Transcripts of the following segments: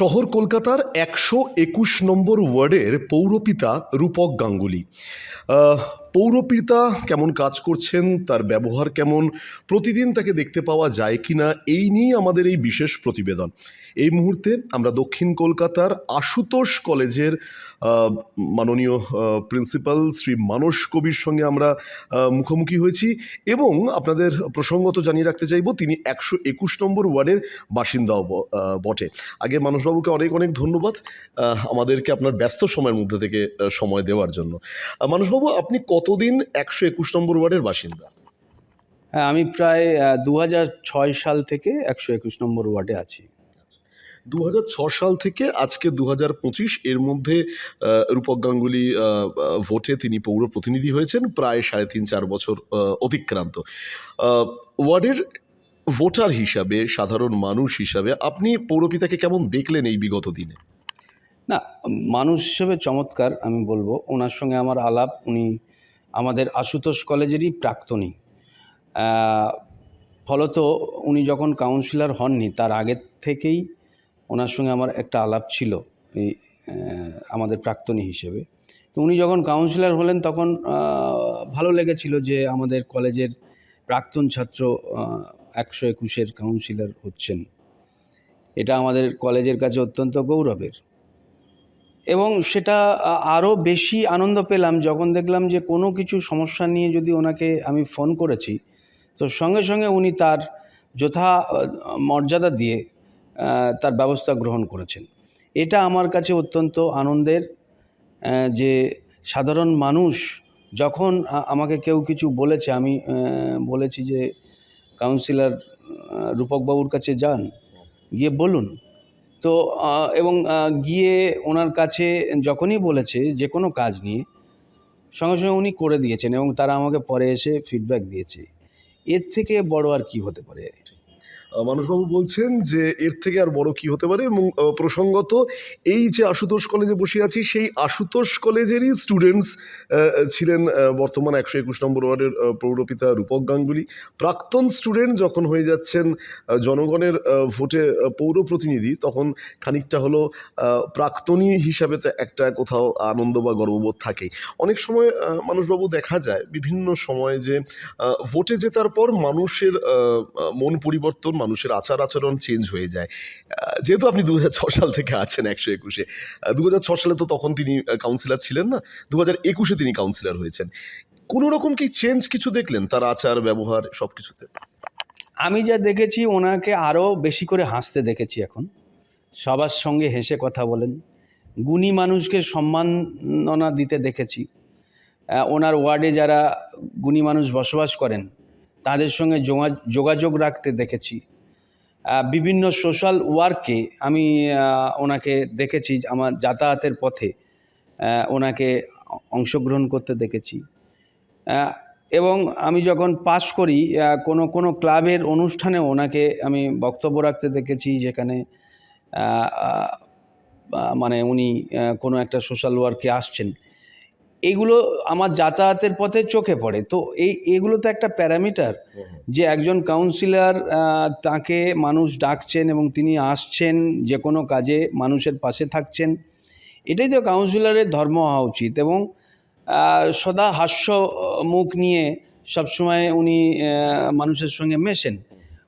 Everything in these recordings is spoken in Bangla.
শহর কলকাতার একশো একুশ নম্বর ওয়ার্ডের পৌরপিতা রূপক গাঙ্গুলি। পৌরপিতা কেমন কাজ করছেন তার ব্যবহার কেমন প্রতিদিন তাকে দেখতে পাওয়া যায় কি না এই নিয়ে আমাদের এই বিশেষ প্রতিবেদন। এই মুহূর্তে আমরা দক্ষিণ কলকাতার আশুতোষ কলেজের মাননীয় প্রিন্সিপাল শ্রী মানস কবির সঙ্গে আমরা মুখোমুখি হয়েছি এবং আপনাদের প্রসঙ্গত জানিয়ে রাখতে চাইব তিনি একশো একুশ নম্বর ওয়ার্ডের বাসিন্দাও বটে। আগে মানুষবাবুকে অনেক অনেক ধন্যবাদ আমাদেরকে আপনার ব্যস্ত সময়ের মধ্যে থেকে সময় দেওয়ার জন্য। আহ, মানুষবাবু আপনি কতদিন একশো একুশ নম্বর ওয়ার্ডের বাসিন্দা? হ্যাঁ আমি প্রায় দু সাল থেকে একশো একুশ নম্বর ওয়ার্ডে আছি। দু সাল থেকে আজকে দু পঁচিশ এর মধ্যে রূপক গাঙ্গুলি ভোটে তিনি পৌর প্রতিনিধি হয়েছেন প্রায় সাড়ে তিন চার বছর অতিক্রান্ত। ওয়ার্ডের ভোটার হিসাবে সাধারণ মানুষ হিসাবে আপনি পৌরপিতাকে কেমন দেখলেন এই বিগত দিনে? না মানুষ হিসেবে চমৎকার আমি বলব। ওনার সঙ্গে আমার আলাপ উনি আমাদের আশুতোষ কলেজেরই প্রাক্তনী। ফলত উনি যখন কাউন্সিলর হননি, তার আগের থেকেই ওনার সঙ্গে আমার একটা আলাপ ছিল, এই আমাদের প্রাক্তনী হিসেবে। তো উনি যখন কাউন্সিলর হলেন, তখন ভালো লেগেছিল যে আমাদের কলেজের প্রাক্তন ছাত্র একশো একুশের কাউন্সিলর হচ্ছেন। এটা আমাদের কলেজের কাছে অত্যন্ত গৌরবের। এবং সেটা আরও বেশি আনন্দ পেলাম যখন দেখলাম যে কোনো কিছু সমস্যা নিয়ে যদি ওনাকে আমি ফোন করেছি, তো সঙ্গে সঙ্গে উনি তার যথা মর্যাদা দিয়ে তার ব্যবস্থা গ্রহণ করেছেন। এটা আমার কাছে অত্যন্ত আনন্দের যে সাধারণ মানুষ যখন আমাকে কেউ কিছু বলেছে, আমি বলেছি যে, কাউন্সিলর রূপকবাবুর কাছে যান, গিয়ে বলুন। তো এবং গিয়ে ওনার কাছে যখনই বলেছে যে কোনো কাজ নিয়ে, সঙ্গে সঙ্গে উনি করে দিয়েছেন এবং তারা আমাকে পরে এসে ফিডব্যাক দিয়েছে। এর থেকে বড় আর কি হতে পারে? মানুষবাবু বলছেন যে এর থেকে আর বড় কি হতে পারে? এবং প্রসঙ্গত এই যে আশুতোষ কলেজে বসে আছি, সেই আশুতোষ কলেজেরই স্টুডেন্টস ছিলেন বর্তমান একশো একুশ নম্বর ওয়ার্ডের পৌরপিতা রূপক গাঙ্গুলি। প্রাক্তন স্টুডেন্ট যখন হয়ে যাচ্ছেন জনগণের ভোটে পৌর প্রতিনিধি, তখন খানিকটা হলো প্রাক্তনী হিসাবে তো একটা কোথাও আনন্দ বা গর্ববোধ থাকেই অনেক সময় মানুষবাবু দেখা যায় বিভিন্ন সময়ে যে ভোটে জেতার পর মানুষের মন পরিবর্তন মানুষের আচার আচরণ চেঞ্জ হয়ে যায়। যেহেতু আপনি দু সাল থেকে আছেন একশো একুশে দু সালে তো তখন তিনি কাউন্সিলর ছিলেন না দু একুশে তিনি কাউন্সিলর হয়েছেন। কোনো রকম কি চেঞ্জ কিছু দেখলেন তার আচার, ব্যবহার সব কিছুতে আমি যা দেখেছি, ওনাকে আরও বেশি করে হাসতে দেখেছি এখন। সবার সঙ্গে হেসে কথা বলেন। গুণী মানুষকে সম্মাননা দিতে দেখেছি। ওনার ওয়ার্ডে যারা গুণী মানুষ বসবাস করেন, তাদের সঙ্গে যোগা- যোগাযোগ রাখতে দেখেছি। বিভিন্ন সোশ্যাল ওয়ার্কে আমি ওনাকে দেখেছি, আমার যাতায়াতের পথে ওনাকে অংশগ্রহণ করতে দেখেছি। এবং আমি যখন পাস করি কোনো কোনো ক্লাবের অনুষ্ঠানে ওনাকে আমি বক্তব্য রাখতে দেখেছি, যেখানে মানে উনি কোনো একটা সোশ্যাল ওয়ার্কে আসছেন। এগুলো আমার যাতায়াতের পথে চোখে পড়ে। তো এই এগুলো তো একটা প্যারামিটার যে একজন কাউন্সিলর তাকে মানুষ ডাকছেন এবং তিনি আসছেন যে কোনো কাজে মানুষের পাশে থাকছেন। এটাই তো কাউন্সিলরের ধর্ম হওয়া উচিত এবং সদা হাস্য মুখ নিয়ে সবসময় উনি মানুষের সঙ্গে মেশেন।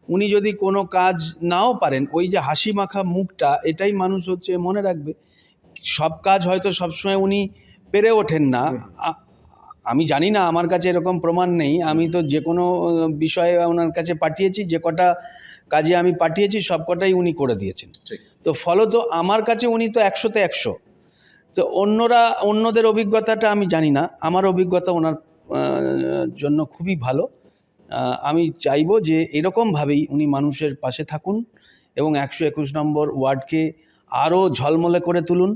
উনি যদি কোনো কাজ নাও পারেন ওই যে হাসি মাখা মুখটা এটাই মানুষ হচ্ছে মনে রাখবে। সব কাজ হয়তো সবসময় উনি পেরে ওঠেন না। আমি জানি না আমার কাছে এরকম প্রমাণ নেই। আমি তো যে কোনো বিষয়ে ওনার কাছে পাঠিয়েছি যে কটা কাজে আমি পাঠিয়েছি সব কটাই উনি করে দিয়েছেন। তো ফলত আমার কাছে উনি তো একশোতে একশো। তো অন্যরা অন্যদের অভিজ্ঞতাটা আমি জানি না। আমার অভিজ্ঞতা ওনার জন্য খুবই ভালো। আমি চাইব যে এরকমভাবেই উনি মানুষের পাশে থাকুন এবং একশো একুশ নম্বর ওয়ার্ডকে আরও ঝলমলে করে তুলুন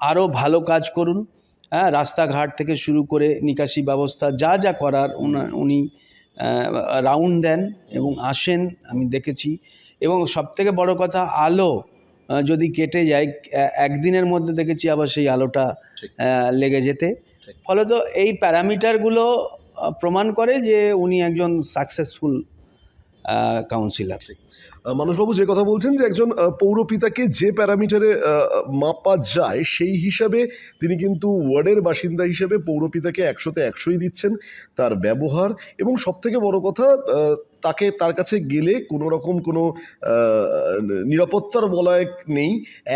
আরও ভালো কাজ করুন। হ্যাঁ রাস্তাঘাট থেকে শুরু করে নিকাশি ব্যবস্থা যা যা করার উনি রাউন্ড দেন এবং আসেন আমি দেখেছি। এবং সবথেকে বড় কথা আলো যদি কেটে যায় একদিনের মধ্যে দেখেছি আবার সেই আলোটা লেগে যেতে। ফলত এই প্যারামিটারগুলো প্রমাণ করে যে উনি একজন সাকসেসফুল কাউন্সিলর মানসবাবু যে কথা বলছেন যে একজন পৌরপিতাকে যে প্যারামিটারে মাপা যায়, সেই হিসাবে তিনি কিন্তু ওয়ার্ডের বাসিন্দা হিসেবে পৌরপিতাকে একশোতে একশোই দিচ্ছেন তার ব্যবহার। এবং সবথেকে বড় কথা তাকে তার কাছে গেলে কোনো রকম কোনো নিরাপত্তার বলয় নেই।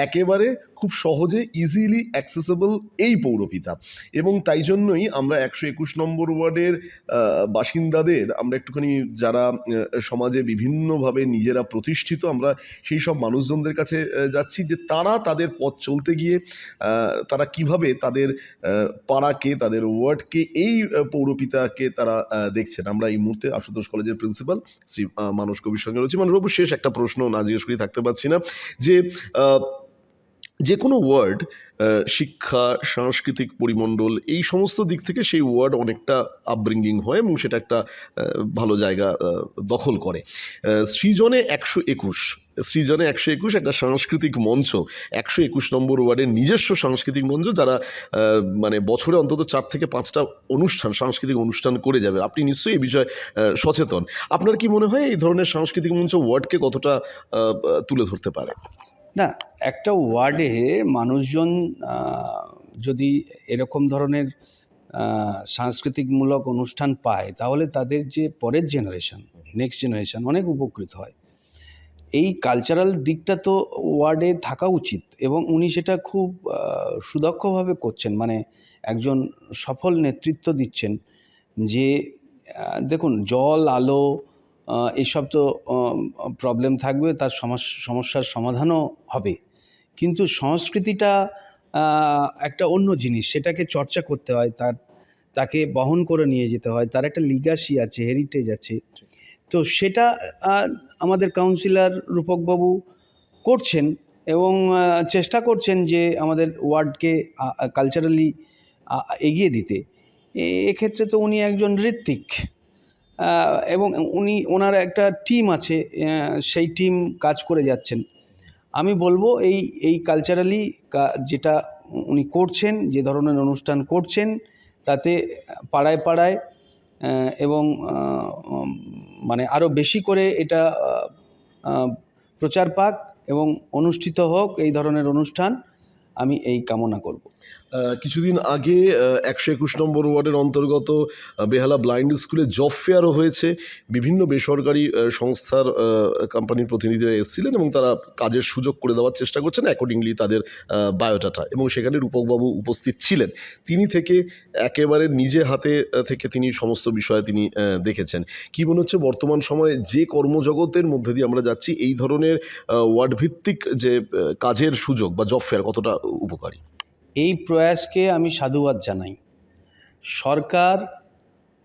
একেবারে খুব সহজে ইজিলি অ্যাক্সেসেবল এই পৌরপিতা। এবং তাই জন্যই আমরা একশো একুশ নম্বর ওয়ার্ডের বাসিন্দাদের, আমরা একটুখানি যারা সমাজে বিভিন্নভাবে নিজেরা প্রতিষ্ঠিত, আমরা সেই সব মানুষজনদের কাছে যাচ্ছি যে তারা তাদের পথ চলতে গিয়ে তারা কীভাবে তাদের পাড়াকে, তাদের ওয়ার্ডকে, এই পৌরপিতাকে তারা দেখছেন। আমরা এই মুহূর্তে আশুতোষ কলেজের প্রিন্সিপাল শ্রী আহ, মানস কবির সঙ্গে রয়েছি। মানসবাবু শেষ একটা প্রশ্ন না জিজ্ঞেস করি থাকতে পারছি না। যে যে কোনো ওয়ার্ড শিক্ষা, সাংস্কৃতিক পরিমণ্ডল, এই সমস্ত দিক থেকে সেই ওয়ার্ড অনেকটা আপব্রিঙ্গিং হয় এবং সেটা একটা ভালো জায়গা দখল করে। সৃজনে একশো একুশ, সৃজনে একশো একুশ একটা সাংস্কৃতিক মঞ্চ, একশো একুশ নম্বর ওয়ার্ডের নিজস্ব সাংস্কৃতিক মঞ্চ যারা মানে বছরে অন্তত চার থেকে পাঁচটা অনুষ্ঠান, সাংস্কৃতিক অনুষ্ঠান করে যাবে। আপনি নিশ্চয়ই এই বিষয়ে সচেতন। আপনার কি মনে হয় এই ধরনের সাংস্কৃতিক মঞ্চ ওয়ার্ডকে কতটা তুলে ধরতে পারে? না, একটা ওয়ার্ডে মানুষজন যদি এরকম ধরনের সাংস্কৃতিকমূলক অনুষ্ঠান পায়, তাহলে তাদের যে পরের জেনারেশন নেক্সট জেনারেশন অনেক উপকৃত হয়। এই কালচারাল দিকটা তো ওয়ার্ডে থাকা উচিত এবং উনি সেটা খুব সুদক্ষভাবে করছেন। মানে একজন সফল নেতৃত্ব দিচ্ছেন যে দেখুন, জল, আলো এসব তো প্রবলেম থাকবে, তার সমস- সমস্যার সমাধানও হবে। কিন্তু সংস্কৃতিটা একটা অন্য জিনিস, সেটাকে চর্চা করতে হয়, তার, তাকে বহন করে নিয়ে যেতে হয়, তার একটা লিগাসি আছে হেরিটেজ আছে। তো সেটা আমাদের কাউন্সিলর রূপকবাবু করছেন এবং চেষ্টা করছেন যে আমাদের ওয়ার্ডকে কালচারালি এগিয়ে দিতে। এক্ষেত্রে তো উনি একজন ঋত্বিক। এবং উনি, ওনার একটা টিম আছে সেই টিম কাজ করে যাচ্ছেন। আমি বলব এই এই কালচারালি যেটা উনি করছেন, যে ধরনের অনুষ্ঠান করছেন, তাতে পাড়ায় পাড়ায় এবং মানে আরও বেশি করে এটা প্রচার পাক এবং অনুষ্ঠিত হোক এই ধরনের অনুষ্ঠান আমি এই কামনা করব। কিছুদিন আগে একশো একুশ নম্বর ওয়ার্ডের অন্তর্গত বেহালা ব্লাইন্ড স্কুলে জব ফেয়ারও হয়েছে। বিভিন্ন বেসরকারি সংস্থার কোম্পানির প্রতিনিধিরা এসেছিলেন এবং তারা কাজের সুযোগ করে দেওয়ার চেষ্টা করছেন। অ্যাকর্ডিংলি তাদের বায়োডাটা এবং সেখানে রূপকবাবু উপস্থিত ছিলেন। তিনি থেকে একেবারে নিজে হাতে থেকে তিনি সমস্ত বিষয়ে তিনি দেখেছেন। কি মনে হচ্ছে বর্তমান সময়ে যে কর্মজগতের মধ্যে দিয়ে আমরা যাচ্ছি, এই ধরনের ওয়ার্ড ভিত্তিক যে কাজের সুযোগ বা জব ফেয়ার কতটা উপকারী? এই প্রয়াসকে আমি সাধুবাদ জানাই। সরকার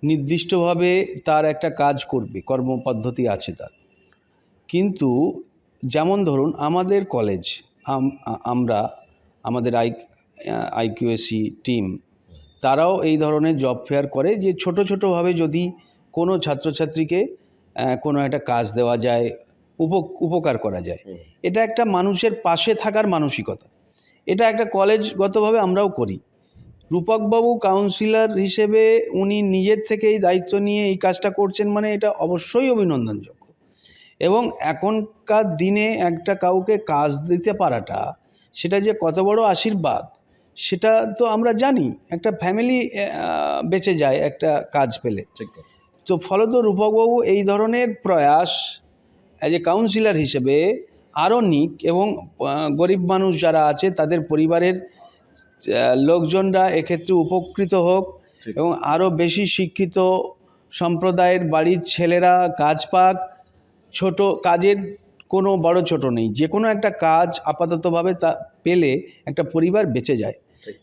নির্দিষ্টভাবে তার একটা কাজ করবে কর্মপদ্ধতি আছে তার। কিন্তু যেমন ধরুন আমাদের কলেজ আমরা আমাদের আই আইকিউএসি টিম তারাও এই ধরনের জব ফেয়ার করে যে ছোট ছোটোভাবে যদি কোনো ছাত্রছাত্রীকে কোনো একটা কাজ দেওয়া যায় উপ উপকার করা যায়। এটা একটা মানুষের পাশে থাকার মানসিকতা। এটা একটা কলেজগতভাবে আমরাও করি। রূপকবাবু কাউন্সিলর হিসেবে উনি নিজের থেকে এই দায়িত্ব নিয়ে এই কাজটা করছেন মানে এটা অবশ্যই অভিনন্দনযোগ্য। এবং এখনকার দিনে একটা কাউকে কাজ দিতে পারাটা সেটা যে কত বড় আশীর্বাদ সেটা তো আমরা জানি একটা ফ্যামিলি বেঁচে যায় একটা কাজ পেলে। তো ফলত রূপকবাবু এই ধরনের প্রয়াস অ্যাজ এ কাউন্সিলর হিসেবে আরও নিক এবং গরিব মানুষ যারা আছে তাদের পরিবারের লোকজনরা এক্ষেত্রে উপকৃত হোক এবং আরও বেশি শিক্ষিত সম্প্রদায়ের বাড়ির ছেলেরা কাজ পাক। ছোট কাজের কোনো বড় ছোট নেই। যে কোনো একটা কাজ আপাততভাবে তা পেলে একটা পরিবার বেঁচে যায়।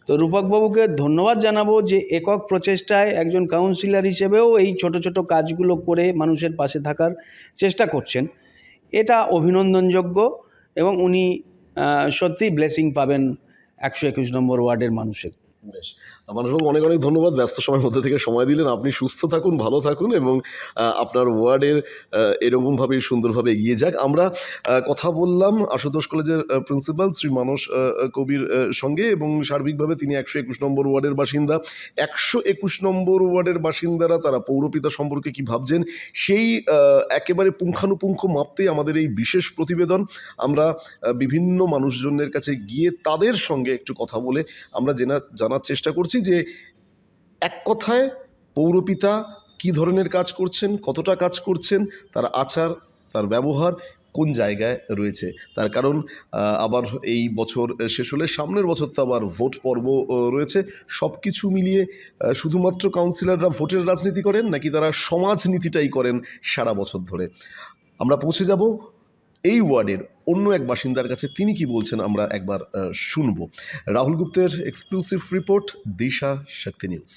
তো রূপকবাবুকে ধন্যবাদ জানাব যে একক প্রচেষ্টায় একজন কাউন্সিলর হিসেবেও এই ছোট ছোট কাজগুলো করে মানুষের পাশে থাকার চেষ্টা করছেন। এটা অভিনন্দনযোগ্য এবং উনি সত্যি সত্যিই ব্লেসিং পাবেন একশো একুশ নম্বর ওয়ার্ডের মানুষের। বেশ। মানুষবাবু অনেক অনেক ধন্যবাদ। ব্যস্ত সময়ের মধ্যে থেকে সময় দিলেন। আপনি সুস্থ থাকুন, ভালো থাকুন এবং আপনার ওয়ার্ডের এরকমভাবে সুন্দরভাবে এগিয়ে যাক। আমরা কথা বললাম আশুতোষ কলেজের প্রিন্সিপাল শ্রী মানস কবির সঙ্গে এবং সার্বিকভাবে তিনি একশো একুশ নম্বর ওয়ার্ডের বাসিন্দা। একশো একুশ নম্বর ওয়ার্ডের বাসিন্দারা তারা পৌরপিতা সম্পর্কে কি ভাবছেন? সেই একেবারে পুঙ্খানুপুঙ্খ মাপতেই আমাদের এই বিশেষ প্রতিবেদন। আমরা বিভিন্ন মানুষজনের কাছে গিয়ে তাদের সঙ্গে একটু কথা বলে আমরা জেনা, জানার চেষ্টা করছি। যে এক কথায় পৌরপিতা কি ধরনের কাজ করছেন, কতটা কাজ করছেন, তার আচার, তার ব্যবহার কোন জায়গায় রয়েছে? তার কারণ আবার এই বছর শেষ হলে সামনের বছর তো আবার ভোট পর্ব রয়েছে। সব কিছু মিলিয়ে শুধুমাত্র কাউন্সিলররা ভোটের রাজনীতি করেন নাকি তারা সমাজনীতিটাই করেন সারা বছর ধরে? আমরা পৌঁছে যাব এই ওয়ার্ডের অন্য এক বাসিন্দার কাছে তিনি কি বলছেন আমরা একবার শুনব। রাহুল গুপ্তের exclusive report, Disha Shakti news.